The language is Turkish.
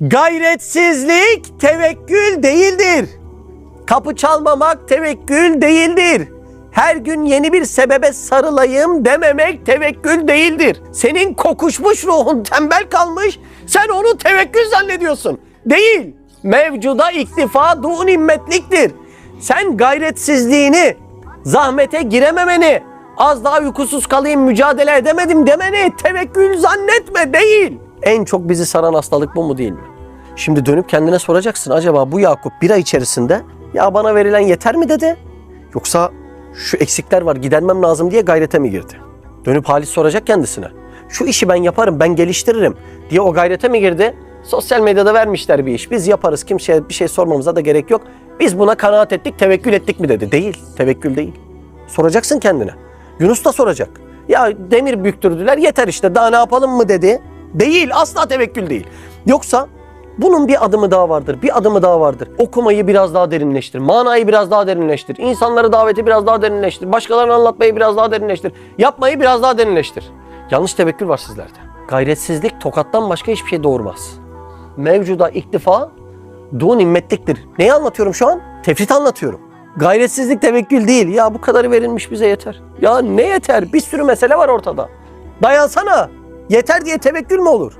Gayretsizlik tevekkül değildir. Kapı çalmamak tevekkül değildir. Her gün yeni bir sebebe sarılayım dememek tevekkül değildir. Senin kokuşmuş ruhun tembel kalmış, sen onu tevekkül zannediyorsun. Değil. Mevcuda iktifa du nimmetliktir. Sen gayretsizliğini, zahmete girememeni, az daha uykusuz kalayım mücadele edemedim demeni tevekkül zannetme değil. En çok bizi saran hastalık bu mu değil mi? Şimdi dönüp kendine soracaksın acaba bu Yakup bir ay içerisinde ya bana verilen yeter mi dedi? Yoksa şu eksikler var gidermem lazım diye gayrete mi girdi? Dönüp Halis soracak kendisine. Şu işi ben yaparım ben geliştiririm diye o gayrete mi girdi? Sosyal medyada vermişler bir iş. Biz yaparız kimseye bir şey sormamıza da gerek yok. Biz buna kanaat ettik tevekkül ettik mi dedi. Değil tevekkül değil. Soracaksın kendine. Yunus da soracak. Ya demir büktürdüler yeter işte daha ne yapalım mı dedi. Değil asla tevekkül değil. Yoksa bunun bir adımı daha vardır. Bir adımı daha vardır. Okumayı biraz daha derinleştir. Manayı biraz daha derinleştir. İnsanları daveti biraz daha derinleştir. Başkalarına anlatmayı biraz daha derinleştir. Yapmayı biraz daha derinleştir. Yanlış tevekkül var sizlerde. Gayretsizlik tokattan başka hiçbir şey doğurmaz. Mevcuda iktifa du nimmetliktir. Neyi anlatıyorum şu an? Tefrit anlatıyorum. Gayretsizlik tevekkül değil. Ya bu kadarı verilmiş bize yeter. Ya ne yeter? Bir sürü mesele var ortada. Dayansana. Yeter diye tevekkül mü olur?